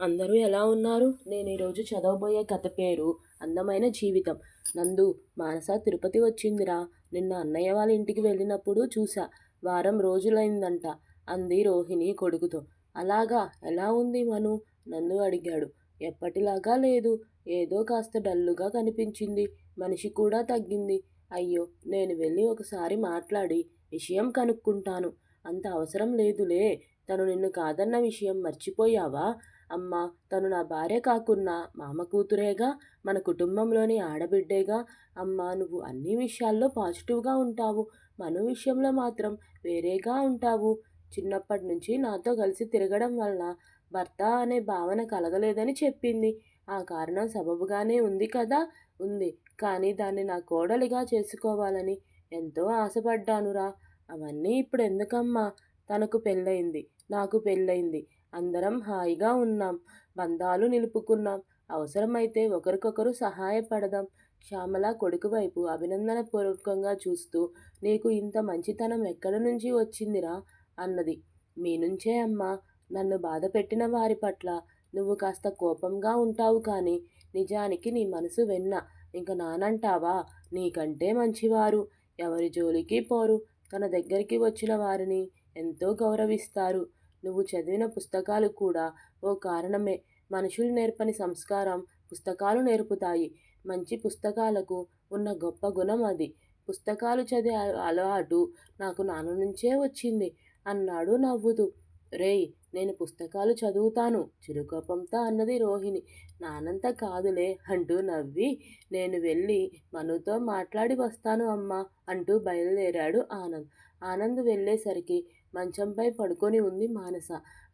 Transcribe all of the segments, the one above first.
అందరూ ఎలా ఉన్నారు? నేను ఈరోజు చదవబోయే కథ పేరు అందమైన జీవితం. నందు మానస తిరుపతి వచ్చిందిరా. నిన్న అన్నయ్య వాళ్ళ ఇంటికి వెళ్ళినప్పుడు చూసా వారం రోజులైందంట. అంది రోహిణి కొడుకుతో. అలాగా? ఎలా ఉంది మను? నందు అడిగాడు. ఎప్పటిలాగా లేదు. ఏదో కాస్త డల్లుగా కనిపించింది. మనిషి కూడా తగ్గింది. అయ్యో నేను వెళ్ళి ఒకసారి మాట్లాడి విషయం కనుక్కుంటాను. అంత అవసరం లేదులే. తను నిన్ను కాదన్న విషయం మర్చిపోయావా? అమ్మ తను నా భార్య కాకున్నా మామ కూతురేగా మన కుటుంబంలోని ఆడబిడ్డేగా. అమ్మా నువ్వు అన్ని విషయాల్లో పాజిటివ్గా ఉంటావు. మను విషయంలో మాత్రం వేరేగా ఉంటావు. చిన్నప్పటి నుంచి నాతో కలిసి తిరగడం వలన భర్త అనే భావన కలగలేదని చెప్పింది. ఆ కారణం సబబుగానే ఉంది కదా? ఉంది. కానీ దాన్ని నా కోడలిగా చేసుకోవాలని ఎంతో ఆశపడ్డానురా. అవన్నీ ఇప్పుడు ఎందుకమ్మా? తనకు పెళ్ళయింది నాకు పెళ్ళయింది. అందరం హాయిగా ఉన్నాం బంధాలు నిలుపుకున్నాం అవసరమైతే ఒకరికొకరు సహాయపడదాం. శ్యామల కొడుకు వైపు అభినందనపూర్వకంగా చూస్తూ నీకు ఇంత మంచితనం ఎక్కడి నుంచి వచ్చిందిరా? అన్నది. మీ నుంచే అమ్మా నన్ను బాధ పెట్టిన వారి పట్ల. నువ్వు కాస్త కోపంగా ఉంటావు కానీ నిజానికి నీ మనసు వెన్న. ఇంక నానంటావా? నీకంటే మంచివారు. ఎవరి జోలికి పోరు. తన దగ్గరికి వచ్చిన వారిని ఎంతో గౌరవిస్తారు. నువ్వు చదివిన పుస్తకాలు కూడా ఓ కారణమే. మనుషులు నేర్పని సంస్కారం పుస్తకాలు నేర్పుతాయి. మంచి పుస్తకాలకు ఉన్న గొప్ప గుణం అది. పుస్తకాలు చదివే అలవాటు నాకు నాన్న నుంచే వచ్చింది. అన్నాడు నవ్వుతూ. రేయ్ నేను పుస్తకాలు చదువుతాను. చిరుకోపంతో అన్నది రోహిణి. నానంత కాదులే అంటూ నవ్వి. నేను వెళ్ళి మనుతో మాట్లాడి వస్తాను అమ్మా అంటూ బయలుదేరాడు ఆనంద్. ఆనంద్ వెళ్ళేసరికి మంచంపై పడుకొని ఉంది మానస.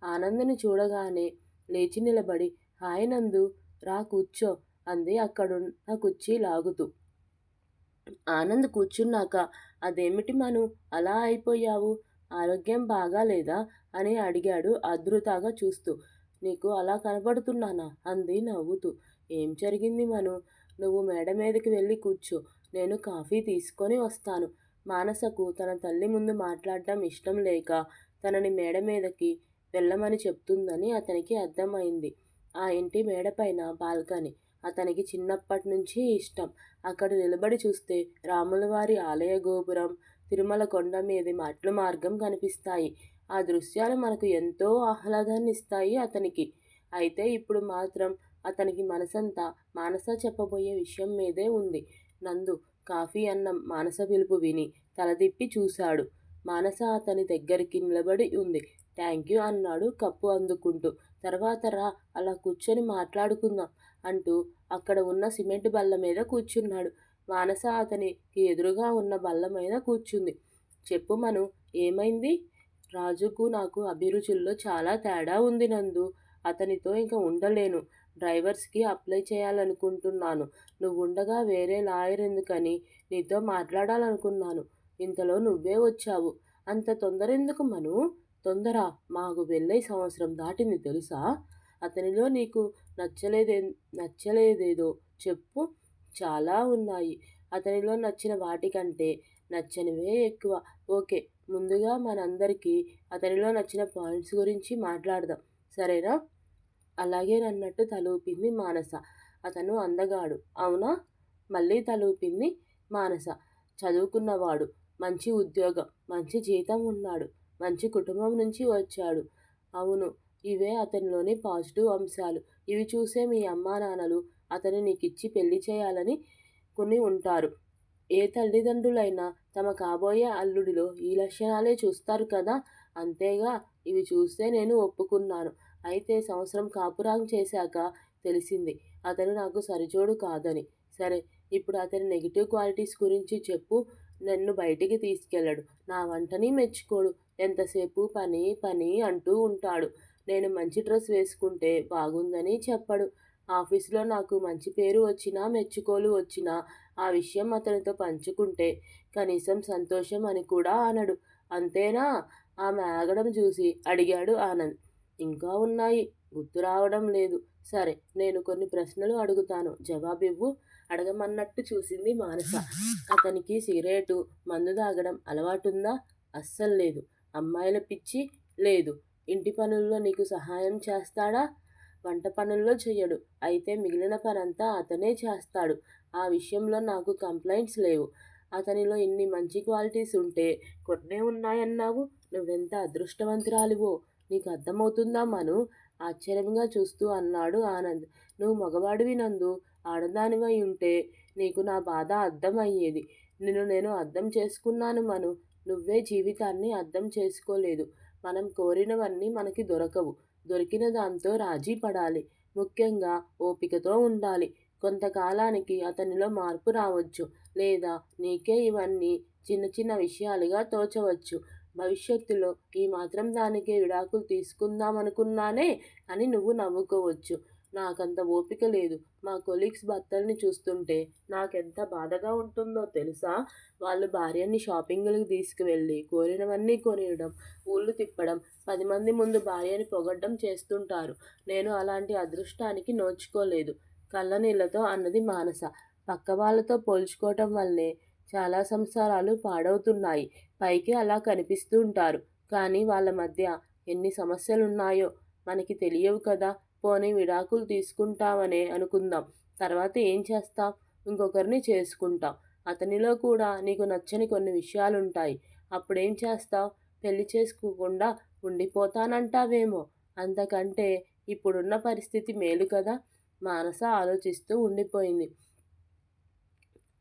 ఆనందని చూడగానే లేచి నిలబడి హాయ్ నందు రా కూర్చో అంది అక్కడున్న కుర్చీ లాగుతూ. ఆనంద్ కూర్చున్నాక అదేమిటి మను అలా అయిపోయావు? ఆరోగ్యం బాగాలేదా అని అడిగాడు అదృతగా చూస్తూ. నీకు అలా కనబడుతున్నానా? అంది నవ్వుతూ. ఏం జరిగింది మను? నువ్వు మేడ మీదకి వెళ్ళి కూర్చో. నేను కాఫీ తీసుకొని వస్తాను. మానసకు తన తల్లి ముందు మాట్లాడటం ఇష్టం లేక తనని మేడ మీదకి వెళ్ళమని చెప్తుందని అతనికి అర్థమైంది. ఆ ఇంటి మేడపైన బాల్కనీ. అతనికి చిన్నప్పటి నుంచి ఇష్టం. అక్కడ నిలబడి చూస్తే రాములవారి ఆలయ గోపురం తిరుమల కొండ మీది మట్లు మార్గం కనిపిస్తాయి. ఆ దృశ్యాలు మనకు ఎంతో ఆహ్లాదాన్ని ఇస్తాయి అతనికి. అయితే ఇప్పుడు మాత్రం అతనికి మనసంతా మానస చెప్పబోయే విషయం మీదే ఉంది. నందు కాఫీ అన్నం మానస పిలుపు విని తలదిప్పి చూశాడు. మానస అతని దగ్గరికి నిలబడి ఉంది. థ్యాంక్ యూ అన్నాడు కప్పు అందుకుంటూ. తర్వాత రా అలా కూర్చొని మాట్లాడుకుందాం అంటూ అక్కడ ఉన్న సిమెంట్ బల్ల మీద కూర్చున్నాడు. మానస అతనికి ఎదురుగా ఉన్న బల్ల మీద కూర్చుంది. చెప్పు మను ఏమైంది? రాజుకు నాకు అభిరుచుల్లో చాలా తేడా ఉంది నందు. అతనితో ఇంకా ఉండలేను. డ్రైవర్స్కి అప్లై చేయాలనుకుంటున్నాను. నువ్వు ఉండగా వేరే లాయర్ ఎందుకని నీతో మాట్లాడాలనుకున్నాను. ఇంతలో నువ్వే వచ్చావు. అంత తొందర ఎందుకు మను? తొందర మాకు వెళ్ళే సంవత్సరం దాటింది తెలుసా? అతనిలో నీకు నచ్చలేదే నచ్చలేదేదో చెప్పు. చాలా ఉన్నాయి. అతనిలో నచ్చిన వాటికంటే నచ్చనివే ఎక్కువ. ఓకే ముందుగా మనందరికీ అతనిలో నచ్చిన పాయింట్స్ గురించి మాట్లాడదాం. సరేనా? అలాగే నన్నట్టు తలూపింది మానస. అతను అందగాడు. అవునా? మళ్ళీ తలూపింది మానస. చదువుకున్నవాడు. మంచి ఉద్యోగం. మంచి జీతం ఉన్నాడు. మంచి కుటుంబం నుంచి వచ్చాడు. అవును ఇవే అతనిలోని పాజిటివ్ అంశాలు. ఇవి చూసే మీ అమ్మా నాన్నలు అతని నీకిచ్చి పెళ్ళి చేయాలని కొని ఉంటారు. ఏ తల్లిదండ్రులైనా తమ కాబోయే అల్లుడిలో ఈ లక్షణాలే చూస్తారు కదా? అంతేగా ఇవి చూస్తే నేను ఒప్పుకున్నాను. అయితే సంవత్సరం కాపురాం చేశాక తెలిసింది. అతను నాకు సరిచోడు కాదని. సరే ఇప్పుడు అతని నెగిటివ్ క్వాలిటీస్ గురించి చెప్పు. నన్ను బయటికి తీసుకెళ్ళడు. నా వంటని మెచ్చుకోడు. ఎంతసేపు పని పని అంటూ ఉంటాడు. నేను మంచి డ్రెస్ వేసుకుంటే బాగుందని చెప్పడు. ఆఫీస్లో నాకు మంచి పేరు వచ్చినా మెచ్చుకోలు వచ్చినా ఆ విషయం అతనితో పంచుకుంటే కనీసం సంతోషం అని కూడా అనడు. అంతేనా? ఆమె ఆగడం చూసి అడిగాడు ఆనంద్. ఇంకా ఉన్నాయి. గుర్తు రావడం లేదు. సరే నేను కొన్ని ప్రశ్నలు అడుగుతాను. జవాబివ్వు. అడగమన్నట్టు చూసింది మానస. అతనికి సిగరెటు మందు తాగడం అలవాటుందా? అస్సలు లేదు. అమ్మాయిల పిచ్చి? లేదు. ఇంటి పనుల్లో నీకు సహాయం చేస్తాడా? వంట పనుల్లో చెయ్యడు. అయితే మిగిలిన పనంతా అతనే చేస్తాడు. ఆ విషయంలో నాకు కంప్లైంట్స్ లేవు. అతనిలో ఇన్ని మంచి క్వాలిటీస్ ఉంటే కొన్నే ఉన్నాయన్నావు. నువ్వెంత అదృష్టవంతురాలివో? నీకు అర్థమవుతుందా మను? ఆశ్చర్యంగా చూస్తూ అన్నాడు ఆనంద్. నువ్వు మగవాడివి నందు. ఆడదానివై ఉంటే నీకు నా బాధ అర్థమయ్యేది. నిన్ను నేను అర్థం చేసుకున్నాను మను. నువ్వే జీవితాన్ని అర్థం చేసుకోలేదు. మనం కోరినవన్నీ మనకి దొరకవు. దొరికిన దాంతో రాజీ పడాలి. ముఖ్యంగా ఓపికతో ఉండాలి. కొంతకాలానికి అతనిలో మార్పు రావచ్చు. లేదా నీకే ఇవన్నీ చిన్న చిన్న విషయాలుగా తోచవచ్చు. భవిష్యత్తులో ఈ మాత్రం దానికే విడాకులు తీసుకుందామనుకున్నానే అని నువ్వు నవ్వుకోవచ్చు. నాకంత ఓపిక లేదు. మా కొలీగ్స్ భర్తల్ని చూస్తుంటే నాకెంత బాధగా ఉంటుందో తెలుసా? వాళ్ళు భార్యని షాపింగ్లకు తీసుకువెళ్ళి కోరినవన్నీ కొనియడం ఊళ్ళు తిప్పడం పది మంది ముందు భార్యని పొగడ్డం చేస్తుంటారు. నేను అలాంటి అదృష్టానికి నోచుకోలేదు. కళ్ళనీళ్ళతో అన్నది మానస. పక్క వాళ్ళతో పోల్చుకోవటం వల్లే చాలా సంసారాలు పాడవుతున్నాయి. పైకి అలా కనిపిస్తూ ఉంటారు కానీ వాళ్ళ మధ్య ఎన్ని సమస్యలున్నాయో మనకి తెలియవు కదా. పోనీ విడాకులు తీసుకుంటామనే అనుకుందాం. తర్వాత ఏం చేస్తాం? ఇంకొకరిని చేసుకుంటాం. అతనిలో కూడా నీకు నచ్చని కొన్ని విషయాలుంటాయి. అప్పుడేం చేస్తావు? పెళ్ళి చేసుకోకుండా ఉండిపోతానంటావేమో? అంతకంటే ఇప్పుడున్న పరిస్థితి మేలు కదా. మానస ఆలోచిస్తూ ఉండిపోయింది.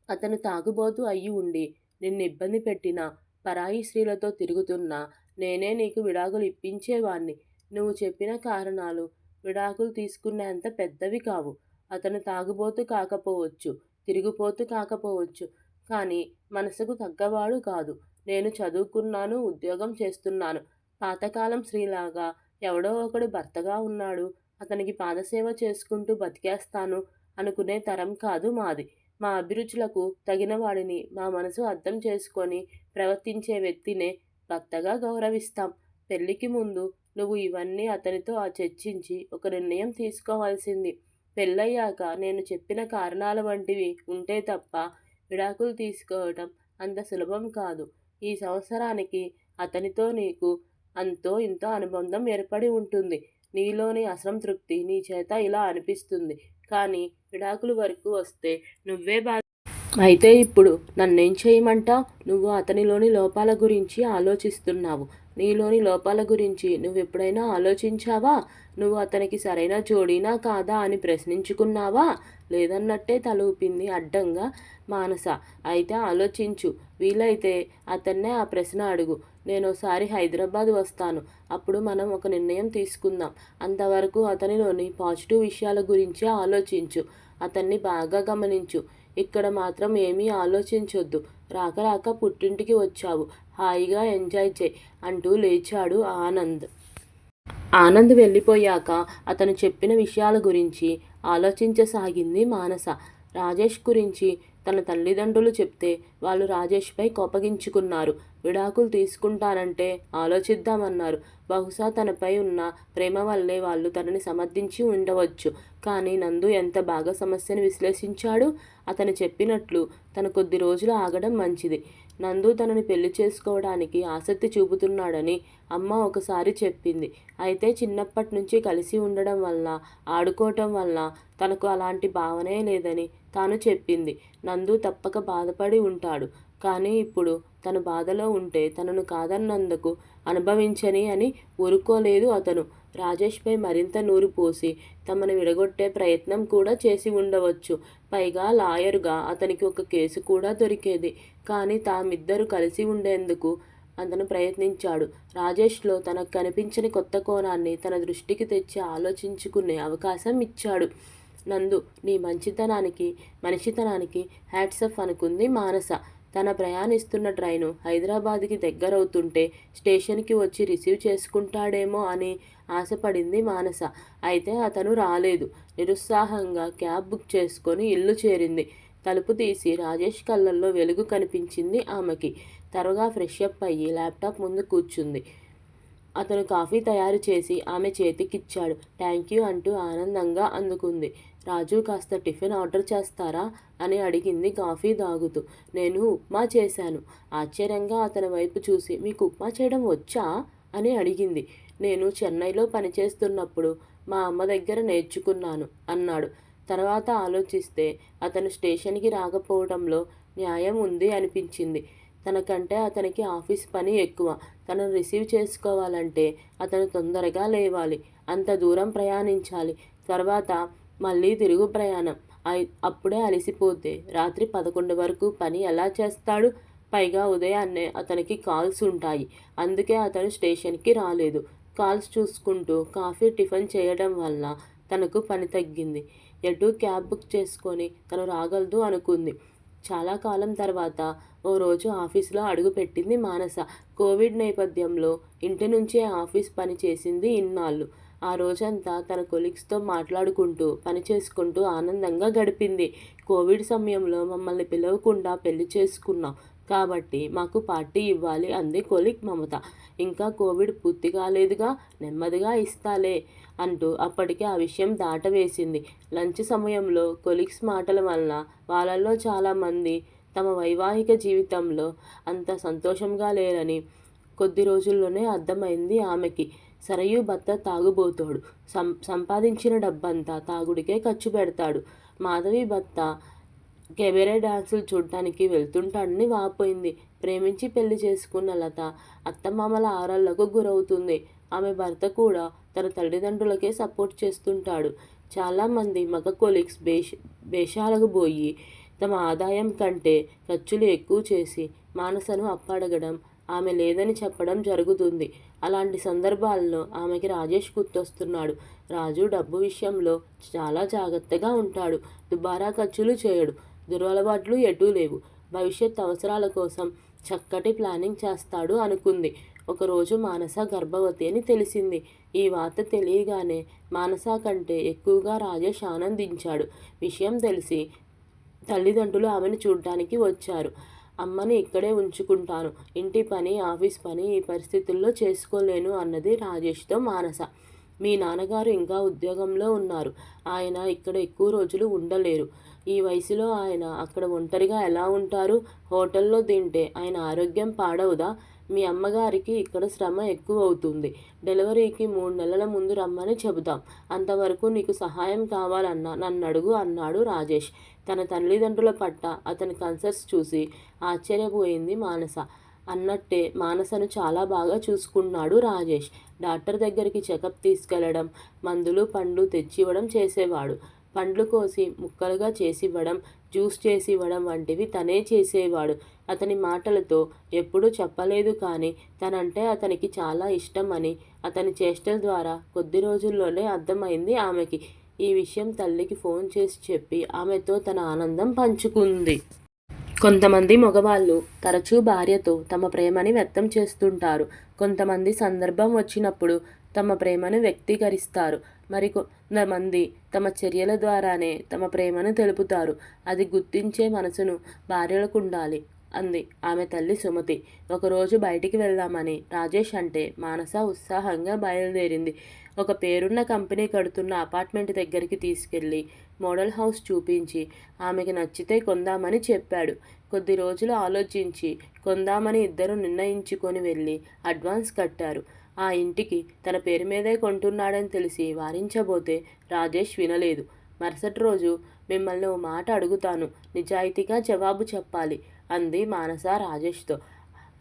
అతను తాగుబోతు అయ్యి ఉండి నిన్ను ఇబ్బంది పెట్టినా పరాయి స్త్రీలతో తిరుగుతున్నా నేనే నీకు విడాకులు ఇప్పించేవాణ్ణి. నువ్వు చెప్పిన కారణాలు విడాకులు తీసుకునేంత పెద్దవి కావు. అతను తాగుబోతు కాకపోవచ్చు తిరుగుపోతు కాకపోవచ్చు కానీ మనసుకు తగ్గవాడు కాదు. నేను చదువుకున్నాను ఉద్యోగం చేస్తున్నాను. పాతకాలం స్త్రీలాగా ఎవడో ఒకడు భర్తగా ఉన్నాడు. అతనికి పాదసేవ చేసుకుంటూ బతికేస్తాను అనుకునే తరం కాదు మాది. మా అభిరుచులకు తగినవాడిని మా మనసు అర్థం చేసుకొని ప్రవర్తించే వ్యక్తినే భర్తగా గౌరవిస్తాం. పెళ్ళికి ముందు నువ్వు ఇవన్నీ అతనితో ఆ చర్చించి ఒక నిర్ణయం తీసుకోవాల్సింది. పెళ్ళయ్యాక నేను చెప్పిన కారణాల వంటివి ఉంటే తప్ప విడాకులు తీసుకోవటం అంత సులభం కాదు. ఈ సంవత్సరానికి అతనితో నీకు అంతో ఇంతో అనుబంధం ఏర్పడి ఉంటుంది. నీలోని అసంతృప్తి నీ చేత ఇలా అనిపిస్తుంది. కానీ విడాకుల వరకు వస్తే నువ్వే బా అయితే ఇప్పుడు నన్నేం చేయమంటావు నువ్వు అతనిలోని లోపాల గురించి ఆలోచిస్తున్నావు. నీలోని లోపాల గురించి నువ్వు ఎప్పుడైనా ఆలోచించావా? నువ్వు అతనికి సరైన జోడీనా కాదా అని ప్రశ్నించుకున్నావా? లేదన్నట్టే తల ఊపింది అడ్డంగా మానస. అయితే ఆలోచించు. వీలైతే అతన్నే ఆ ప్రశ్న అడుగు. నేను ఒకసారి హైదరాబాద్ వస్తాను. అప్పుడు మనం ఒక నిర్ణయం తీసుకుందాం. అంతవరకు అతనిలోని పాజిటివ్ విషయాల గురించి ఆలోచించు. అతన్ని బాగా గమనించు. ఇక్కడ మాత్రం ఏమీ ఆలోచించొద్దు. రాక రాక పుట్టింటికి వచ్చావు. హాయిగా ఎంజాయ్ చేయి అంటూ లేచాడు ఆనంద్. ఆనంద్ వెళ్ళిపోయాక అతను చెప్పిన విషయాల గురించి ఆలోచించసాగింది మానస. రాజేష్ గురించి తన తల్లిదండ్రులు చెప్తే వాళ్ళు రాజేష్పై కోపగించుకున్నారు. విడాకులు తీసుకుంటానంటే ఆలోచిద్దామన్నారు. బహుశా తనపై ఉన్న ప్రేమ వల్లే వాళ్ళు తనని సమర్థించి ఉండవచ్చు. కానీ నందు ఎంత బాగా సమస్యను విశ్లేషించాడు? అతను చెప్పినట్లు తన కొద్ది రోజులు ఆగడం మంచిది. నందు తనని పెళ్ళి చేసుకోవడానికి ఆసక్తి చూపుతున్నాడని అమ్మ ఒకసారి చెప్పింది. అయితే చిన్నప్పటి నుంచి కలిసి ఉండడం వల్ల ఆడుకోవటం వల్ల తనకు అలాంటి భావనే లేదని తాను చెప్పింది. నందు తప్పక బాధపడి ఉంటాడు. కానీ ఇప్పుడు తను బాధలో ఉంటే తనను కాదన్నందుకు అనుభవించని అని ఊరుకోలేదు అతను. రాజేష్పై మరింత నూరు పోసి తమను విడగొట్టే ప్రయత్నం కూడా చేసి ఉండవచ్చు. పైగా లాయరుగా అతనికి ఒక కేసు కూడా దొరికేది. కానీ తామిద్దరూ కలిసి ఉండేందుకు అతను ప్రయత్నించాడు. రాజేష్లో తనకు కనిపించని కొత్త కోణాన్ని తన దృష్టికి తెచ్చి ఆలోచించుకునే అవకాశం ఇచ్చాడు. నందు నీ మంచితనానికి మనిషితనానికి హ్యాట్సఫ్ అనుకుంది మానస. తన ప్రయాణిస్తున్న ట్రైను హైదరాబాద్కి దగ్గరవుతుంటే స్టేషన్కి వచ్చి రిసీవ్ చేసుకుంటాడేమో అని ఆశపడింది మానస. అయితే అతను రాలేదు. నిరుత్సాహంగా క్యాబ్ బుక్ చేసుకొని ఇల్లు చేరింది. తలుపు తీసి రాజేష్ కళ్ళల్లో వెలుగు కనిపించింది ఆమెకి. త్వరగా ఫ్రెష్ అప్ అయ్యి ల్యాప్టాప్ ముందు కూర్చుంది. అతను కాఫీ తయారు చేసి ఆమె చేతికిచ్చాడు. థ్యాంక్ యూ అంటూ ఆనందంగా అందుకుంది. రాజు కాస్త టిఫిన్ ఆర్డర్ చేస్తారా? అని అడిగింది కాఫీ తాగుతూ నేను ఉప్మా చేశాను. ఆశ్చర్యంగా అతని వైపు చూసి మీకు ఉప్మా చేయడం వచ్చా? అని అడిగింది. నేను చెన్నైలో పనిచేస్తున్నప్పుడు మా అమ్మ దగ్గర నేర్చుకున్నాను అన్నాడు. తర్వాత ఆలోచిస్తే అతను స్టేషన్కి రాకపోవడంలో న్యాయం ఉంది అనిపించింది. తనకంటే అతనికి ఆఫీస్ పని ఎక్కువ. తనను రిసీవ్ చేసుకోవాలంటే అతను తొందరగా లేవాలి. అంత దూరం ప్రయాణించాలి. తర్వాత మళ్ళీ తిరుగు ప్రయాణం. అప్పుడే అలసిపోతే. రాత్రి పదకొండు వరకు పని ఎలా చేస్తాడు? పైగా ఉదయాన్నే అతనికి కాల్స్ ఉంటాయి. అందుకే అతను స్టేషన్కి రాలేదు. కాల్స్ చూసుకుంటూ కాఫీ టిఫిన్ చేయడం వల్ల తనకు పని తగ్గింది. ఎటు క్యాబ్ బుక్ చేసుకొని తను రాగలదు అనుకుంది. చాలా కాలం తర్వాత ఓ రోజు ఆఫీసులో అడుగుపెట్టింది మానస. కోవిడ్ నేపథ్యంలో ఇంటి నుంచే ఆఫీస్ పని చేసింది ఇన్నాళ్ళు. ఆ రోజంతా తన కొలీగ్స్తో మాట్లాడుకుంటూ పని చేసుకుంటూ ఆనందంగా గడిపింది. కోవిడ్ సమయంలో మమ్మల్ని పిలవకుండా పెళ్ళి చేసుకున్నాం. కాబట్టి మాకు పార్టీ ఇవ్వాలి అంది కొలిక్ మమత. ఇంకా కోవిడ్ పూర్తి కాలేదుగా నెమ్మదిగా ఇస్తాలే అంటూ అప్పటికే ఆ విషయం దాటవేసింది. లంచ్ సమయంలో కొలీగ్స్ మాటల వలన వాళ్ళల్లో చాలామంది తమ వైవాహిక జీవితంలో అంత సంతోషంగా లేరని కొద్ది రోజుల్లోనే అర్థమైంది ఆమెకి. సరయు భర్త తాగుబోతాడు. సం సంపాదించిన డబ్బంతా తాగుడికే ఖర్చు పెడతాడు. మాధవి భర్త కెబెరే డాన్సులు చూడటానికి వెళ్తుంటాడని వాపోయింది. ప్రేమించి పెళ్ళి చేసుకున్న లత అత్తమామల ఆరాళ్ళకు గురవుతుంది. ఆమె భర్త కూడా తన తల్లిదండ్రులకే సపోర్ట్ చేస్తుంటాడు. చాలామంది మగ కొలీగ్స్ బేష్ వేషాలకు పోయి తమ ఆదాయం కంటే ఖర్చులు ఎక్కువ చేసి మానసను అప్పడగడం ఆమె లేదని చెప్పడం జరుగుతుంది. అలాంటి సందర్భాల్లో ఆమెకి రాజేష్ గుర్తొస్తున్నాడు. రాజు డబ్బు విషయంలో చాలా జాగ్రత్తగా ఉంటాడు. దుబారా ఖర్చులు చేయడు. దురలవాట్లు ఎటూ లేవు. భవిష్యత్ అవసరాల కోసం చక్కటి ప్లానింగ్ చేస్తాడు అనుకుంది. ఒకరోజు మానస గర్భవతి అని తెలిసింది. ఈ వార్త తెలియగానే మానస కంటే ఎక్కువగా రాజేష్ ఆనందించాడు. విషయం తెలిసి తల్లిదండ్రులు ఆమెను చూడటానికి వచ్చారు. అమ్మని ఇక్కడే ఉంచుకుంటాను. ఇంటి పని ఆఫీస్ పని ఈ పరిస్థితుల్లో చేసుకోలేను అన్నది రాజేష్తో మానస. మీ నాన్నగారు ఇంకా ఉద్యోగంలో ఉన్నారు. ఆయన ఇక్కడ ఎక్కువ రోజులు ఉండలేరు. ఈ వయసులో ఆయన అక్కడ ఒంటరిగా ఎలా ఉంటారు? హోటల్లో తింటే ఆయన ఆరోగ్యం పాడవుదా? మీ అమ్మగారికి ఇక్కడ శ్రమ ఎక్కువ అవుతుంది డెలివరీకి మూడు నెలల ముందు రమ్మని చెబుతాం అంతవరకు నీకు సహాయం కావాలన్నా నన్ను అడుగు అన్నాడు రాజేష్. తన తల్లిదండ్రుల పట్ల అతని కన్సర్స్ చూసి ఆశ్చర్యపోయింది మానస. అన్నట్టే మానసను చాలా బాగా చూసుకున్నాడు రాజేష్. డాక్టర్ దగ్గరికి చెకప్ తీసుకెళ్ళడం మందులు పండ్లు తెచ్చివ్వడం చేసేవాడు. పండ్లు కోసి ముక్కలుగా చేసివ్వడం జ్యూస్ చేసి ఇవ్వడం వంటివి తనే చేసేవాడు. అతని మాటలతో ఎప్పుడూ చెప్పలేదు కానీ తనంటే అతనికి చాలా ఇష్టం అని అతని చేష్టల ద్వారా కొద్ది రోజుల్లోనే అర్థమైంది ఆమెకి. ఈ విషయం తల్లికి ఫోన్ చేసి చెప్పి ఆమెతో తన ఆనందం పంచుకుంది. కొంతమంది మగవాళ్ళు తరచూ భార్యతో తమ ప్రేమని వ్యక్తం చేస్తుంటారు. కొంతమంది సందర్భం వచ్చినప్పుడు తమ ప్రేమను వ్యక్తీకరిస్తారు. మరి కొంతమంది తమ చర్యల ద్వారానే తమ ప్రేమను తెలుపుతారు. అది గుర్తించే మనసును భార్యలకు ఉండాలి అంది ఆమె తల్లి సుమతి. ఒకరోజు బయటికి వెళ్దామని రాజేష్ అంటే మానస ఉత్సాహంగా బయలుదేరింది. ఒక పేరున్న కంపెనీ కడుతున్న అపార్ట్మెంట్ దగ్గరికి తీసుకెళ్ళి మోడల్ హౌస్ చూపించి ఆమెకి నచ్చితే కొందామని చెప్పాడు. కొద్ది రోజులు ఆలోచించి కొందామని ఇద్దరు నిర్ణయించుకొని వెళ్ళి అడ్వాన్స్ కట్టారు. ఆ ఇంటికి తన పేరు మీదే కొంటున్నాడని తెలిసి వారించబోతే రాజేష్ వినలేదు. మరుసటి రోజు మిమ్మల్ని ఓ మాట అడుగుతాను. నిజాయితీగా జవాబు చెప్పాలి అంది మానస రాజేష్తో.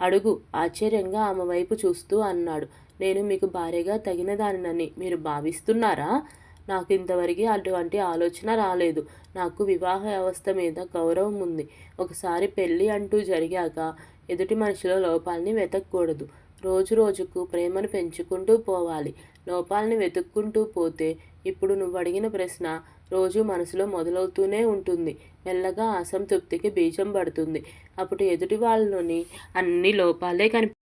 అడుగు ఆశ్చర్యంగా ఆమె వైపు చూస్తూ అన్నాడు. నేను మీకు భార్యగా తగిన దానినని మీరు భావిస్తున్నారా? నాకు ఇంతవరకు అటువంటి ఆలోచన రాలేదు. నాకు వివాహ వ్యవస్థ మీద గౌరవం ఉంది. ఒకసారి పెళ్ళి అంటూ జరిగాక ఎదుటి మనిషిలో లోపాలని వెతకూడదు. రోజు రోజుకు ప్రేమను పెంచుకుంటూ పోవాలి. లోపాలని వెతుక్కుంటూ పోతే ఇప్పుడు నువ్వు అడిగిన ప్రశ్న రోజు మనసులో మొదలవుతూనే ఉంటుంది. మెల్లగా అసంతృప్తికి బీజం పడుతుంది. అప్పుడు ఎదుటి వాళ్ళలోని అన్ని లోపాలే కనిపి.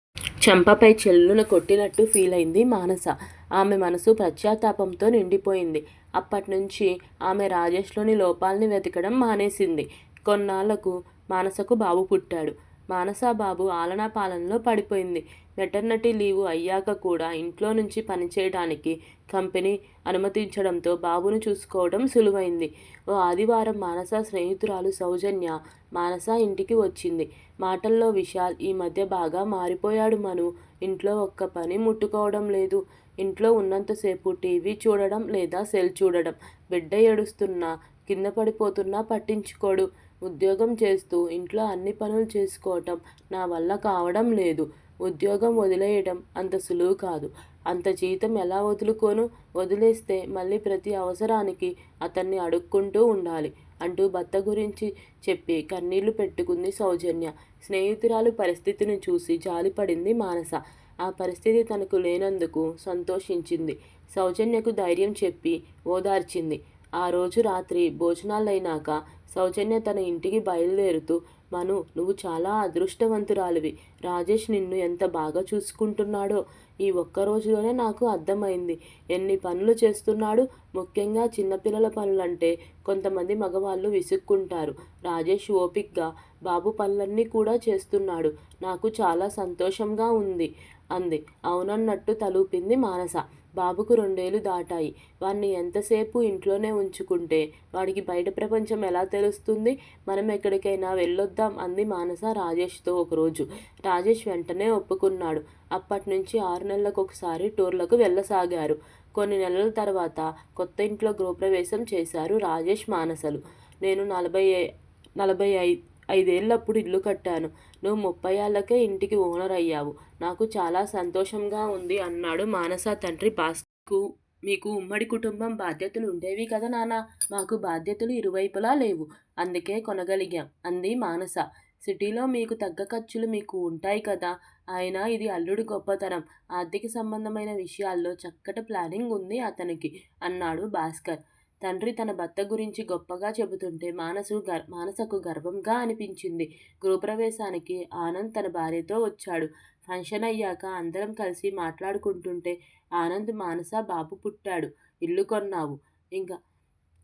చెంపపై చెల్లున కొట్టినట్టు ఫీల్ అయింది మానస. ఆమె మనసు పశ్చాత్తాపంతో నిండిపోయింది. అప్పటి నుంచి ఆమె రాజేష్లోని లోపాలని వెతకడం మానేసింది. కొన్నాళ్ళకు మానసకు బాబు పుట్టాడు. మానస బాబు ఆలనా పాలనలో పడిపోయింది. వెటర్నటీ లీవు అయ్యాక కూడా ఇంట్లో నుంచి పనిచేయడానికి కంపెనీ అనుమతించడంతో బాబును చూసుకోవడం సులువైంది. ఓ ఆదివారం మానస స్నేహితురాలు సౌజన్య మానస ఇంటికి వచ్చింది. మాటల్లో విశాల్ ఈ మధ్య బాగా మారిపోయాడు మను. ఇంట్లో ఒక్క పని ముట్టుకోవడం లేదు. ఇంట్లో ఉన్నంతసేపు టీవీ చూడడం లేదా సెల్ చూడడం బిడ్డ ఏడుస్తున్నా కింద పడిపోతున్నా పట్టించుకోడు. ఉద్యోగం చేస్తూ ఇంట్లో అన్ని పనులు చేసుకోవటం నా వల్ల కావడం లేదు. ఉద్యోగం వదిలేయడం అంత సులువు కాదు. అంత జీతం ఎలా వదులుకోను? వదిలేస్తే మళ్ళీ ప్రతి అవసరానికి అతన్ని అడుక్కుంటూ ఉండాలి అంటూ భర్త గురించి చెప్పి కన్నీళ్ళు పెట్టుకుంది సౌజన్య. స్నేహితురాలు పరిస్థితిని చూసి జాలిపడింది మానస. ఆ పరిస్థితి తనకు లేనందుకు సంతోషించింది. సౌజన్యకు ధైర్యం చెప్పి ఓదార్చింది. ఆ రోజు రాత్రి భోజనాలైనాక సౌజన్య తన ఇంటికి బయలుదేరుతూ మను నువ్వు చాలా అదృష్టవంతురాలివి. రాజేష్ నిన్ను ఎంత బాగా చూసుకుంటున్నాడో ఈ ఒక్క రోజులోనే నాకు అర్థమైంది. ఎన్ని పనులు చేస్తున్నాడు? ముఖ్యంగా చిన్నపిల్లల పనులంటే కొంతమంది మగవాళ్ళు విసుక్కుంటారు. రాజేష్ ఓపిక్గా బాబు పనులన్నీ కూడా చేస్తున్నాడు. నాకు చాలా సంతోషంగా ఉంది. అంది. అవునన్నట్టు తలూపింది మానస. బాబుకు రెండేళ్ళు దాటాయి. వాడిని ఎంతసేపు ఇంట్లోనే ఉంచుకుంటే? వాడికి బయట ప్రపంచం ఎలా తెలుస్తుంది? మనం ఎక్కడికైనా వెళ్ళొద్దాం అంది మానస రాజేష్తో ఒకరోజు. రాజేష్ వెంటనే ఒప్పుకున్నాడు. అప్పటి నుంచి ఆరు నెలలకు ఒకసారి టూర్లకు వెళ్ళసాగారు. కొన్ని నెలల తర్వాత కొత్త ఇంట్లో గృహప్రవేశం చేశారు రాజేష్ మానసలు. నేను నలభై నలభై ఐ ఐదేళ్ళప్పుడు ఇల్లు కట్టాను. నువ్వు ముప్పై ఏళ్ళకే ఇంటికి ఓనర్ అయ్యావు నాకు చాలా సంతోషంగా ఉంది అన్నాడు మానస తండ్రి భాస్కు మీకు ఉమ్మడి కుటుంబం బాధ్యతలు ఉండేవి కదా నాన్న? మాకు బాధ్యతలు ఇరువైపులా లేవు. అందుకే కొనగలిగాం అంది మానస. సిటీలో మీకు తగ్గ ఖర్చులు మీకు ఉంటాయి కదా? ఆయన ఇది అల్లుడి గొప్పతనం. ఆర్థిక సంబంధమైన విషయాల్లో చక్కటి ప్లానింగ్ ఉంది అతనికి అన్నాడు భాస్కర్. తండ్రి తన భర్త గురించి గొప్పగా చెబుతుంటే మానసు గర్ మానసకు గర్వంగా అనిపించింది. గృహప్రవేశానికి ఆనంద్ తన భార్యతో వచ్చాడు. ఫంక్షన్ అయ్యాక అందరం కలిసి మాట్లాడుకుంటుంటే ఆనంద్ మానస బాబు పుట్టాడు. ఇల్లు కొన్నావు. ఇంకా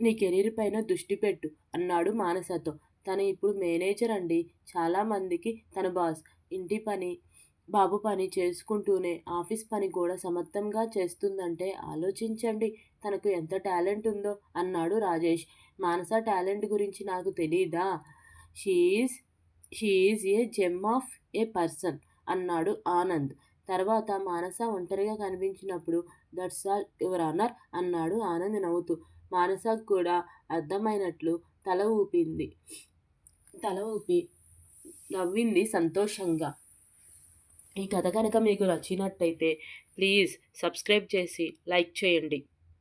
నీ కెరీర్ పైన దృష్టి పెట్టు అన్నాడు మానసతో. తను ఇప్పుడు మేనేజర్ అండి. చాలామందికి తన బాస్ ఇంటి పని బాబు పని చేసుకుంటూనే ఆఫీస్ పని కూడా సమర్థంగా చేస్తుందంటే ఆలోచించండి. తనకు ఎంత టాలెంట్ ఉందో అన్నాడు రాజేష్. మానస టాలెంట్ గురించి నాకు తెలీదా? She's she's a gem of a person. అన్నాడు ఆనంద్. తర్వాత మానస ఒంటరిగా కనిపించినప్పుడు దట్స్ ఆల్ యువర్ ఆనర్ అన్నాడు ఆనంద్ నవ్వుతూ. మానసకు కూడా అర్థమైనట్లు తల ఊపింది. తల ఊపి నవ్వింది సంతోషంగా. ఈ కథ కనుక మీకు నచ్చినట్టయితే ప్లీజ్ సబ్స్క్రైబ్ చేసి లైక్ చేయండి.